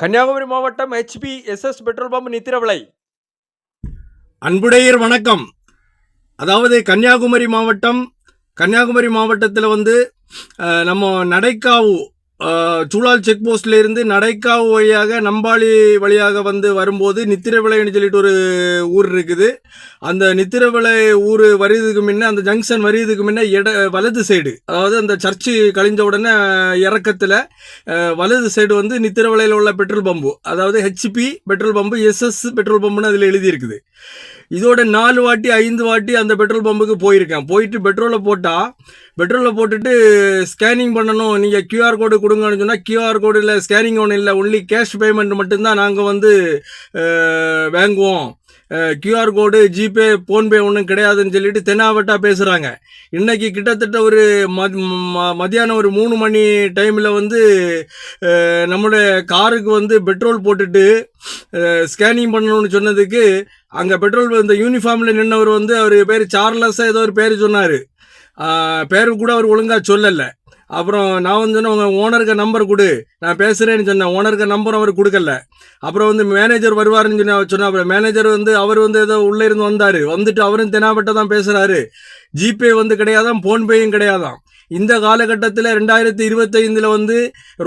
கன்னியாகுமரி மாவட்டம் HP SS petrol pump நித்திர விலை அன்புடையர் வணக்கம். அதாவது கன்னியாகுமரி மாவட்டம் கன்னியாகுமரி மாவட்டத்தில் வந்து நம்ம நடைக்காவு சூழால் செக் போஸ்ட்ல இருந்து நடைக்காவு வழியாக நம்பாளி வழியாக வந்து வரும்போது நித்திரவிளைன்னு சொல்லிட்டு ஒரு ஊர் இருக்குது. அந்த நித்திரவிளை ஊர் வருவதுக்கு முன்ன அந்த ஜங்ஷன் வருவதுக்கு முன்ன இட வலது சைடு அதாவது அந்த சர்ச்சு கழிஞ்ச உடனே இறக்கத்தில் வலது சைடு வந்து நித்திரவிளையில் உள்ள பெட்ரோல் பம்பு அதாவது HP petrol pump SS petrol பம்புன்னு அதில் எழுதியிருக்குது. இதோட நாலு வாட்டி ஐந்து வாட்டி அந்த பெட்ரோல் பம்புக்கு போயிருக்கேன். போயிட்டு பெட்ரோலை போட்டால் பெட்ரோலை போட்டுட்டு ஸ்கேனிங் பண்ணணும். நீங்கள் கியூஆர் கோடு கொடுங்கன்னு சொன்னால் கியூஆர் கோடு இல்லை ஸ்கேனிங் ஒன்று இல்லை ஒன்லி கேஷ் பேமெண்ட் மட்டும்தான் நாங்கள் வந்து வாங்குவோம். கியூஆர் கோடு ஜிபே ஃபோன்பே ஒன்றும் கிடையாதுன்னு சொல்லிட்டு தென்னாவட்டா பேசுகிறாங்க இன்னைக்கு கிட்டத்தட்ட ஒரு ம- மத்தியானம் ஒரு மூணு மணி டைமில் வந்து நம்மளுடைய காருக்கு வந்து பெட்ரோல் போட்டுட்டு ஸ்கேனிங் பண்ணணும்னு சொன்னதுக்கு அங்கே பெட்ரோல் இந்த யூனிஃபார்மில் நின்றவர் வந்து அவர் பேர் சார்லஸாக ஏதோ ஒரு பேர் சொன்னார். பேர் கூட அவர் ஒழுங்காக சொல்லலை. அப்புறம் நான் வந்து சொன்னேன் உங்கள் ஓனருக்கு நம்பர் கொடு. நான் பேசுகிறேன்னு சொன்னேன் ஓனருக்கு நம்பர் அவர் கொடுக்கல. அப்புறம் வந்து மேனேஜர் வருவாருன்னு சொன்ன சொன்ன அப்புறம் மேனேஜர் வந்து அவர் வந்து ஏதோ உள்ளே இருந்து வந்தார். வந்துட்டு அவரும் தெனாவட்ட தான் பேசுகிறாரு ஜிபே வந்து கிடையாதான் ஃபோன்பேயும் கிடையாதான் இந்த காலகட்டத்தில் ரெண்டாயிரத்தி இருபத்தைந்தில் வந்து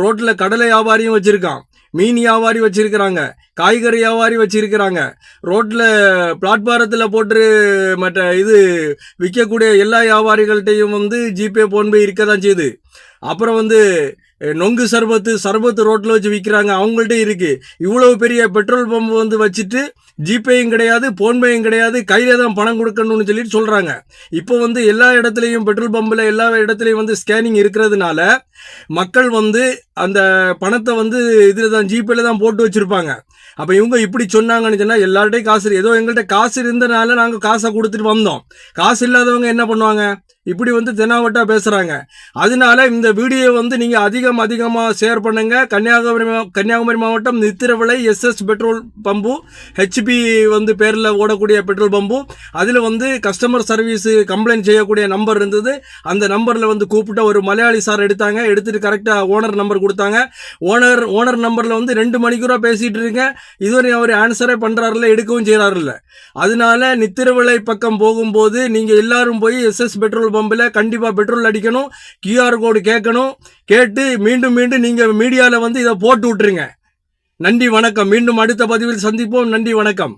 ரோட்டில் கடலை வியாபாரியும் வச்சுருக்கான். மீன் வியாபாரி வச்சுருக்கிறாங்க. காய்கறி வியாபாரி வச்சுருக்கிறாங்க. ரோட்டில் பிளாட்பாரத்தில் போட்டு மற்ற இது விற்கக்கூடிய எல்லா வியாபாரிகள்கிட்டையும் வந்து ஜிபே ஃபோன்பே இருக்க தான் செய்யுது. அப்புறம் வந்து நொங்கு சர்பத்து சர்பத்து ரோட்டில் வச்சு விற்கிறாங்க அவங்கள்ட்ட இருக்குது இவ்வளவு பெரிய பெட்ரோல் பம்ப் வந்து வச்சுட்டு ஜிபேயும் கிடையாது ஃபோன்பேயும் கிடையாது கையில் தான் பணம் கொடுக்கணும்னு சொல்லிட்டு சொல்கிறாங்க இப்போ வந்து எல்லா இடத்துலையும் பெட்ரோல் பம்பில் எல்லா இடத்துலையும் வந்து ஸ்கேனிங் இருக்கிறதுனால மக்கள் வந்து அந்த பணத்தை வந்து இதில் தான் ஜிபேல தான் போட்டு வச்சுருப்பாங்க. அப்போ இவங்க இப்படி சொன்னாங்கன்னு சொன்னால் எல்லார்ட்டையும் காசு ஏதோ எங்கள்கிட்ட காசு இருந்தனால நாங்கள் காசை கொடுத்துட்டு வந்தோம். காசு இல்லாதவங்க என்ன பண்ணுவாங்க? இப்படி வந்து தெனாவட்டா பேசுகிறாங்க அதனால இந்த வீடியோ வந்து நீங்கள் அதிகம் அதிகமாக ஷேர் பண்ணுங்க. கன்னியாகுமரி மா- கன்னியாகுமரி மாவட்டம் Nithiravilai SS petrol pump HP வந்து பேரில் ஓடக்கூடிய பெட்ரோல் பம்பு அதில் வந்து கஸ்டமர் சர்வீஸ் கம்ப்ளைண்ட் செய்யக்கூடிய நம்பர் இருந்தது. அந்த நம்பரில் வந்து கூப்பிட்ட ஒரு மலையாளி சார் எடுத்தாங்க. எடுத்துகிட்டு கரெக்டாக ஓனர் நம்பர் கொடுத்தாங்க. ஓனர் ஓனர் நம்பரில் வந்து ரெண்டு மணிக்கூராக பேசிகிட்டு இருக்கேன். இதுவரை அவர் ஆன்சரே பண்ணுறாருல எடுக்கவும் செய்கிறாருல்ல அதனால நித்திரவிளை பக்கம் போகும்போது நீங்கள் எல்லாரும் போய் எஸ்எஸ் பெட்ரோல் பம்பில் கண்டிப்பாக பெட்ரோல் அடிக்கணும் கியூஆர் கோடு கேட்கணும் கேட்டு மீண்டும் மீண்டும் நீங்கள் மீடியாவில் வந்து இதை போட்டு விட்டுருங்க. நன்றி வணக்கம். மீண்டும் அடுத்த பதிவில் சந்திப்போம். நன்றி வணக்கம்.